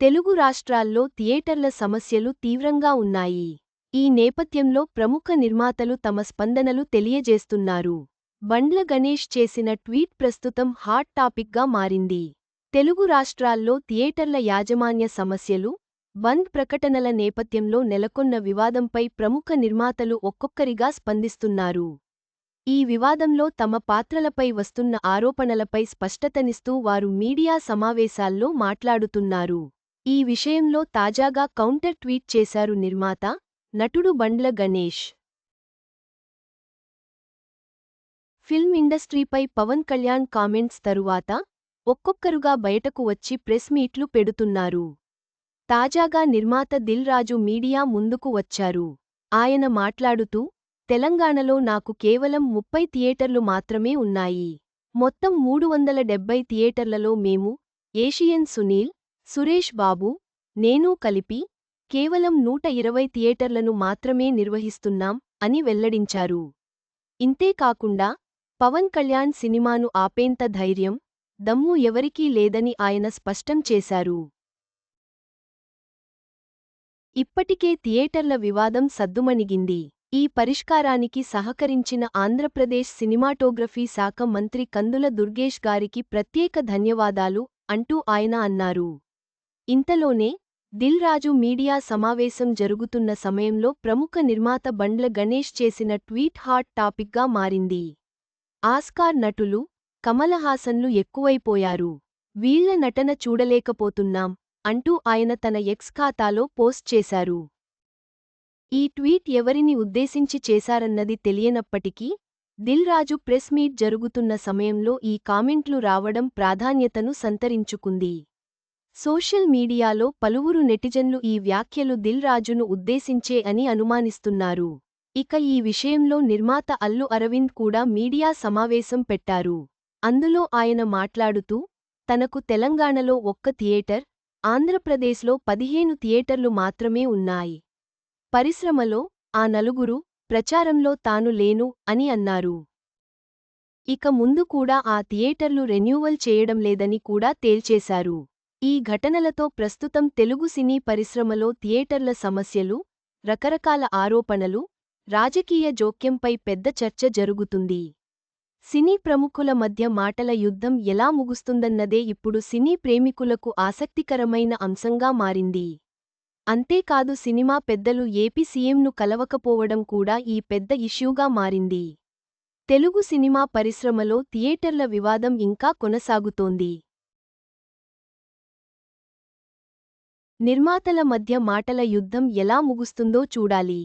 తెలుగు రాష్ట్రాల్లో థియేటర్ల సమస్యలు తీవ్రంగా ఉన్నాయి. ఈ నేపథ్యంలో ప్రముఖ నిర్మాతలు తమ స్పందనలు తెలియజేస్తున్నారు. బండ్ల గణేష్ చేసిన ట్వీట్ ప్రస్తుతం హాట్ టాపిక్గా మారింది. తెలుగు రాష్ట్రాల్లో థియేటర్ల యాజమాన్య సమస్యలు బంద్ ప్రకటనల నేపథ్యంలో నెలకొన్న వివాదంపై ప్రముఖ నిర్మాతలు ఒక్కొక్కరిగా స్పందిస్తున్నారు. ఈ వివాదంలో తమ పాత్రలపై వస్తున్న ఆరోపణలపై స్పష్టతనిస్తూ వారు మీడియా సమావేశాల్లో మాట్లాడుతున్నారు. ఈ విషయంలో తాజాగా కౌంటర్ ట్వీట్ చేశారు నిర్మాత నటుడు బండ్ల గణేష్. ఫిల్మ్ ఇండస్ట్రీపై పవన్ కళ్యాణ్ కామెంట్స్ తరువాత ఒక్కొక్కరుగా బయటకు వచ్చి ప్రెస్ మీట్లు పెడుతున్నారు. తాజాగా నిర్మాత దిల్ రాజు మీడియా ముందుకు వచ్చారు. ఆయన మాట్లాడుతూ తెలంగాణలో నాకు కేవలం ముప్పై థియేటర్లు మాత్రమే ఉన్నాయి. మొత్తం మూడు వందల డెబ్బై థియేటర్లలో మేము ఏషియన్ సునీల్ సురేష్ బాబు నేనూ కలిపి కేవలం నూట ఇరవై థియేటర్లను మాత్రమే నిర్వహిస్తున్నాం అని వెల్లడించారు. ఇంతేకాకుండా పవన్ కళ్యాణ్ సినిమాను ఆపేంత ధైర్యం దమ్ము ఎవరికీ లేదని ఆయన స్పష్టం చేశారు. ఇప్పటికే థియేటర్ల వివాదం సద్దుమణిగింది. ఈ పరిష్కారానికి సహకరించిన ఆంధ్రప్రదేశ్ సినిమాటోగ్రఫీ శాఖ మంత్రి కందుల దుర్గేష్ గారికి ప్రత్యేక ధన్యవాదాలు అంటూ ఆయన అన్నారు. ఇంతలోనే దిల్ రాజు మీడియా సమావేశం జరుగుతున్న సమయంలో ప్రముఖ నిర్మాత బండ్ల గణేష్ చేసిన ట్వీట్ హాట్ టాపిక్గా మారింది. ఆస్కార్ నటులు కమలహాసన్లు ఎక్కువైపోయారు. వీళ్ళ నటన చూడలేకపోతున్నాం అంటూ ఆయన తన ఎక్స్ ఖాతాలో పోస్ట్ చేశారు. ఈ ట్వీట్ ఎవరిని ఉద్దేశించి చేశారన్నది తెలియనప్పటికీ దిల్ రాజు ప్రెస్ మీట్ జరుగుతున్న సమయంలో ఈ కామెంట్లు రావడం ప్రాధాన్యతను సంతరించుకుంది. సోషల్ మీడియాలో పలువురు నెటిజన్లు ఈ వ్యాఖ్యలు దిల్ రాజును ఉద్దేశించే అని అనుమానిస్తున్నారు. ఇక ఈ విషయంలో నిర్మాత అల్లు అరవింద్ కూడా మీడియా సమావేశం పెట్టారు. అందులో ఆయన మాట్లాడుతూ తనకు తెలంగాణలో ఒక్క థియేటర్ ఆంధ్రప్రదేశ్లో పదిహేను థియేటర్లు మాత్రమే ఉన్నాయి. పరిశ్రమలో ఆ నలుగురు ప్రచారంలో తాను లేను అని అన్నారు. ఇక ముందు కూడా ఆ థియేటర్లు రెన్యూవల్ చేయడం లేదని కూడా తేల్చేశారు. ఈ ఘటనలతో ప్రస్తుతం తెలుగు సినీ పరిశ్రమలో థియేటర్ల సమస్యలు రకరకాల ఆరోపణలు రాజకీయ జోక్యంపై పెద్ద చర్చ జరుగుతుంది. సినీ ప్రముఖుల మధ్య మాటల యుద్ధం ఎలా ముగుస్తుందన్నదే ఇప్పుడు సినీ ప్రేమికులకు ఆసక్తికరమైన అంశంగా మారింది. అంతేకాదు సినిమా పెద్దలు ఏపీ సీఎంను కలవకపోవడం కూడా ఈ పెద్ద ఇష్యూగా మారింది. తెలుగు సినిమా పరిశ్రమలో థియేటర్ల వివాదం ఇంకా కొనసాగుతోంది. నిర్మాతల మధ్య మాటల యుద్ధం ఎలా ముగుస్తుందో చూడాలి.